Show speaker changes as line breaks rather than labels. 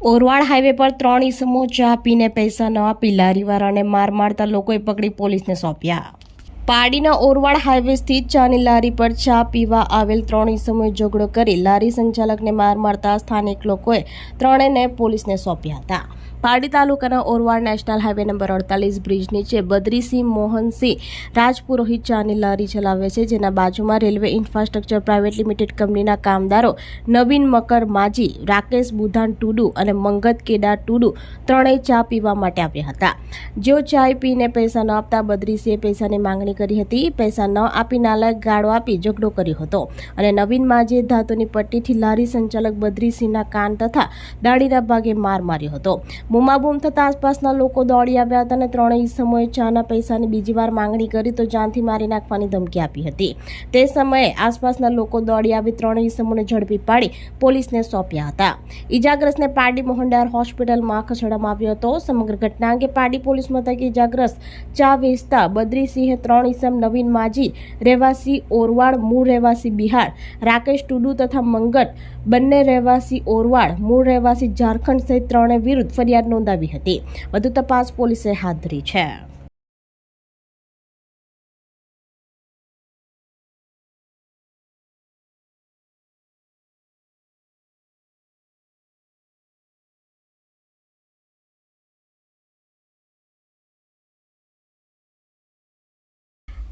Orwad highway પર ત્રણ ઈસમો ચા પીને પૈસા ન આપી લારીવાળાને માર મારતા લોકોએ પકડી પોલીસને સોંપ્યા. પાડીના ઓરવાડ હાઈવે સ્થિત ચાની લારી પર ચા પીવા આવેલ ત્રણ ઈસમોએ ઝઘડો કરી લારી સંચાલકને માર મારતા સ્થાનિક લોકોએ ત્રણેયને પોલીસને સોંપ્યા હતા. પાડી તાલુકાના ઓરવાડ નેશનલ હાઈવે નંબર અડતાલીસ બ્રિજ નીચે બદ્રીસિંહ મોહનસિંહ રાજપુરોહિત ચાની લારી ચલાવે છે. જેના બાજુમાં રેલવે ઇન્ફ્રાસ્ટ્રક્ચર પ્રાઇવેટ લિમિટેડ કંપનીના કામદારો નવીન મકર માજી, રાકેશ બુધાન ટુડુ અને મંગત કેડા ટુડુ ત્રણેય ચા પીવા માટે આવ્યા હતા. જેઓ ચાય પીને પૈસા ન આપતા બદ્રીસિંહે પૈસાની માંગણી કરી હતી. પૈસા ન આપી નાલાયક ગાળો આપી ઝઘડો કર્યો હતો. અને નવીન માજીએ ધાતુની પટ્ટીથી લારી સંચાલક બદ્રીસિંહના કાન તથા દાઢીના ભાગે માર માર્યો હતો. બૂમાબૂમ થતાં આસપાસના લોકો દોડી આવ્યા હતા અને ત્રણેય સમયે ચાના પૈસાની બીજી વાર માંગણી કરી તો જાનથી મારી નાખવાની ધમકી આપી હતી. તે સમયે આસપાસના લોકો દોડી આવી ત્રણેય સમૂહને ઝડપી પાડી પોલીસને સોંપ્યા હતા. ઈજાગ્રસ્તને પારડી મોહનડાર હોસ્પિટલમાં ખસેડવામાં આવ્યો હતો. સમગ્ર ઘટના અંગે પારડી પોલીસ મથકે ઈજાગ્રસ્ત ચા વેચતા બદ્રીસિંહે ત્રણ ઈસમ નવીન માજી, રહેવાસી ઓરવાડ મૂળ રહેવાસી બિહાર, રાકેશ ટુડુ તથા મંગટ, બંને રહેવાસી ઓરવાડ મૂળ રહેવાસી ઝારખંડ સહિત ત્રણે વિરુદ્ધ ફરિયાદ નોંધાવી હતી. વધુ તપાસ પોલીસે હાથ ધરી છે.